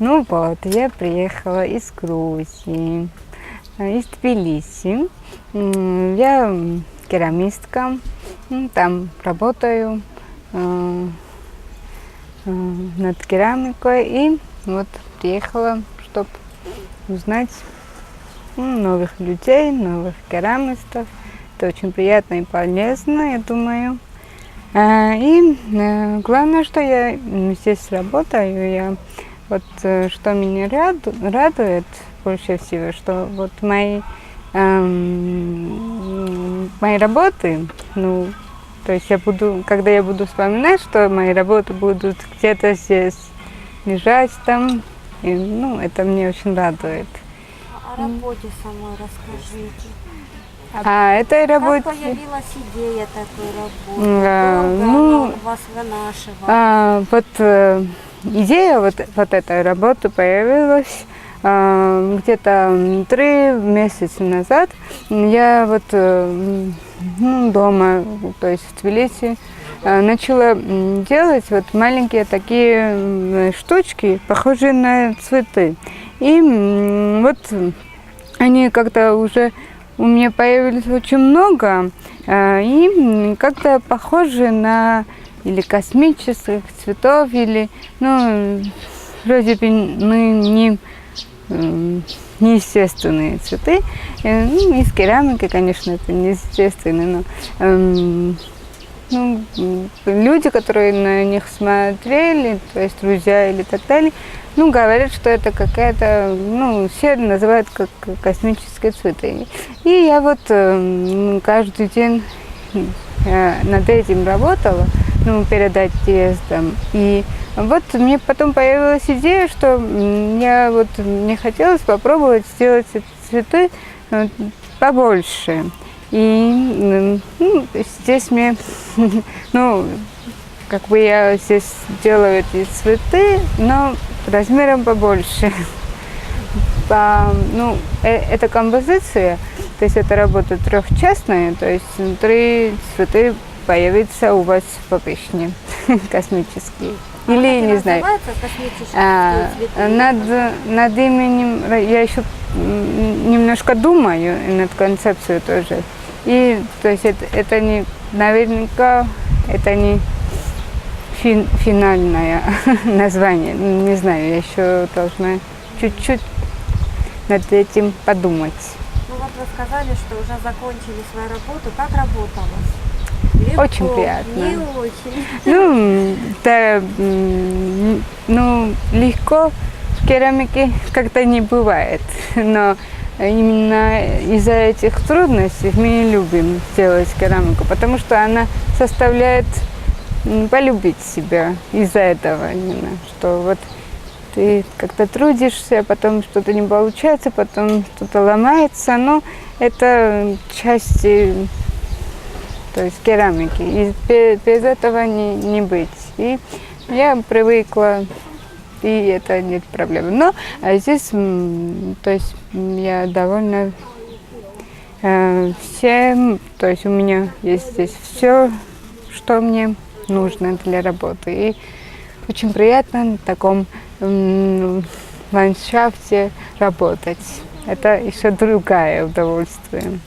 Ну вот, я приехала из Грузии, э, из Тбилиси. Я керамистка, м, там работаю э, э, над керамикой и вот приехала, чтобы узнать м, новых людей, новых керамистов. Это очень приятно и полезно, я думаю. И главное, что я м, здесь работаю, я вот э, что меня раду- радует больше всего, что вот мои эм, мои работы, ну, то есть я буду, когда я буду вспоминать, что мои работы будут где-то здесь лежать там, и, ну, это мне очень радует. О работе самой расскажите. А этой Как работе... появилась идея такой работы? А, Долго ну, вас вынашивала? А, вот э, идея вот, вот этой работы появилась а, где-то три месяца назад. Я вот э, ну, дома, то есть в Тбилиси, э, начала делать вот маленькие такие штучки, похожие на цветы. И вот они как-то уже у меня появились очень много, э, и как-то похожи на или космических цветов, или, ну, вроде бы ну, не, м, неестественные цветы. Э, Ну, из керамики, конечно, это неестественные, но эм, ну, люди, которые на них смотрели, то есть друзья или так далее, ну, говорят, что это какая-то, ну, все называют как космические цветы. И я вот эм, каждый день э, над этим работала, ну, перед отъездом. И вот мне потом появилась идея, что м, я вот, мне хотелось попробовать сделать эти цветы э, побольше. И м, ну, здесь мне, ну, как бы я здесь делаю эти цветы, но размером побольше. По, ну, э- эта композиция, то есть это работа трехчастная, то есть внутри цветы появятся у вас по пышне космические. А Или, не знаю, а, над, над именем я еще немножко думаю, над концепцией тоже. И то есть это, это не наверняка это не фин- финальное название. Не знаю, я еще должна чуть-чуть над этим подумать. Ну вот вы сказали, что уже закончили свою работу. Как работалось? Легко, Очень приятно. Не очень. Ну, да, ну, легко в керамике как-то не бывает, но именно из-за этих трудностей мы и любим делать керамику, потому что она составляет полюбить себя из-за этого именно, что вот ты как-то трудишься, потом что-то не получается, потом что-то ломается, но это части то есть керамики. И бе- без этого не, не быть. И я привыкла, и это нет проблем. Но а здесь, то есть я довольна э, всем, то есть у меня есть здесь все, что мне нужно для работы. И очень приятно на таком м, ландшафте работать. Это еще другое удовольствие.